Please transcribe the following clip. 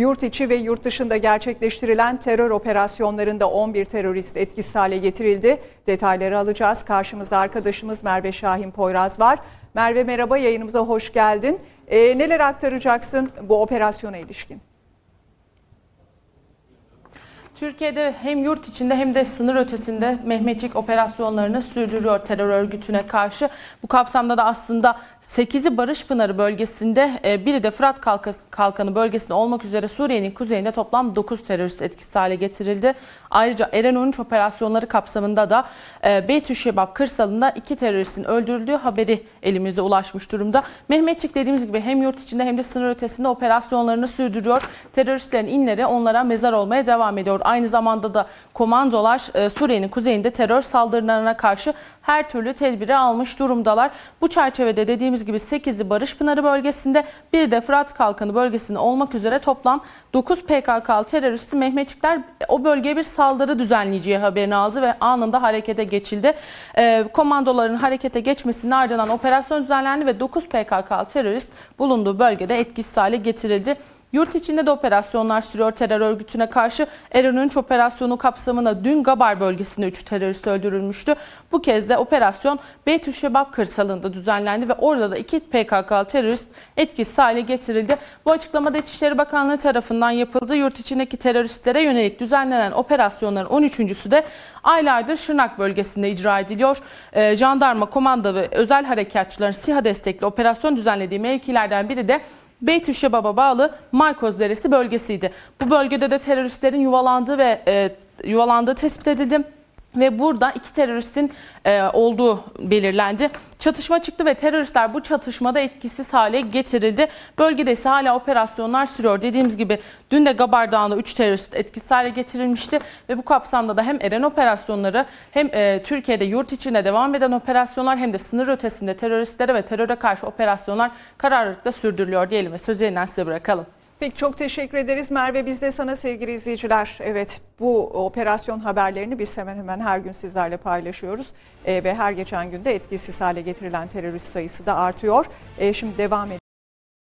Yurt içi ve yurt dışında gerçekleştirilen terör operasyonlarında 11 terörist etkisiz hale getirildi. Detayları alacağız. Karşımızda arkadaşımız Merve Şahin Poyraz var. Merve merhaba yayınımıza hoş geldin. Ee, neler aktaracaksın bu operasyona ilişkin? Türkiye'de hem yurt içinde hem de sınır ötesinde Mehmetçik operasyonlarını sürdürüyor terör örgütüne karşı. Bu kapsamda da aslında 8'i Barış Pınarı bölgesinde, e, biri de Fırat Kalkanı bölgesinde olmak üzere Suriye'nin kuzeyinde toplam 9 terörist etkisiz hale getirildi. Ayrıca Eren 13 operasyonları kapsamında da e, Beytüşşebap kırsalında iki teröristin öldürüldüğü haberi elimize ulaşmış durumda. Mehmetçik dediğimiz gibi hem yurt içinde hem de sınır ötesinde operasyonlarını sürdürüyor. Teröristlerin inleri onlara mezar olmaya devam ediyor. Aynı zamanda da komandolar e, Suriye'nin kuzeyinde terör saldırılarına karşı her türlü tedbiri almış durumdalar. Bu çerçevede dediğimiz gibi 8'i Barış Pınarı bölgesinde, biri de Fırat Kalkanı bölgesinde olmak üzere toplam 9 PKK'lı teröristi Mehmetçikler o bölgeye bir saldırı düzenleyeceği haberini aldı ve anında harekete geçildi. E, komandoların harekete geçmesinin ardından operasyon düzenlendi ve 9 PKK'lı terörist bulunduğu bölgede etkisiz hale getirildi. Yurt içinde de operasyonlar sürüyor terör örgütüne karşı. Eren 3 operasyonu kapsamında dün Gabar bölgesinde 3 terörist öldürülmüştü. Bu kez de operasyon Beytüşşebap kırsalında düzenlendi ve orada da 2 PKK terörist etkisiz hale getirildi. Bu açıklamada İçişleri Bakanlığı tarafından yapıldı. Yurt içindeki teröristlere yönelik düzenlenen operasyonların 13.sü de aylardır Şırnak bölgesinde icra ediliyor. Ee, jandarma, komando ve özel harekatçıların SİHA destekli operasyon düzenlediği mevkilerden biri de Beytüşşebap'a bağlı Markoz Deresi bölgesiydi. Bu bölgede de teröristlerin yuvalandığı ve e, yuvalandığı tespit edildi. Ve burada iki teröristin e, olduğu belirlendi. Çatışma çıktı ve teröristler bu çatışmada etkisiz hale getirildi. Bölgede ise hala operasyonlar sürüyor. Dediğimiz gibi dün de Gabar Dağı'nda 3 terörist etkisiz hale getirilmişti. Ve bu kapsamda da hem Eren operasyonları hem e, Türkiye'de yurt içinde devam eden operasyonlar hem de sınır ötesinde teröristlere ve teröre karşı operasyonlar kararlılıkla sürdürülüyor diyelim ve sözü yeniden size bırakalım. Peki çok teşekkür ederiz Merve. Biz de sana sevgili izleyiciler. Evet bu operasyon haberlerini biz hemen hemen her gün sizlerle paylaşıyoruz. Ee, ve her geçen günde etkisiz hale getirilen terörist sayısı da artıyor. Ee, şimdi devam edelim.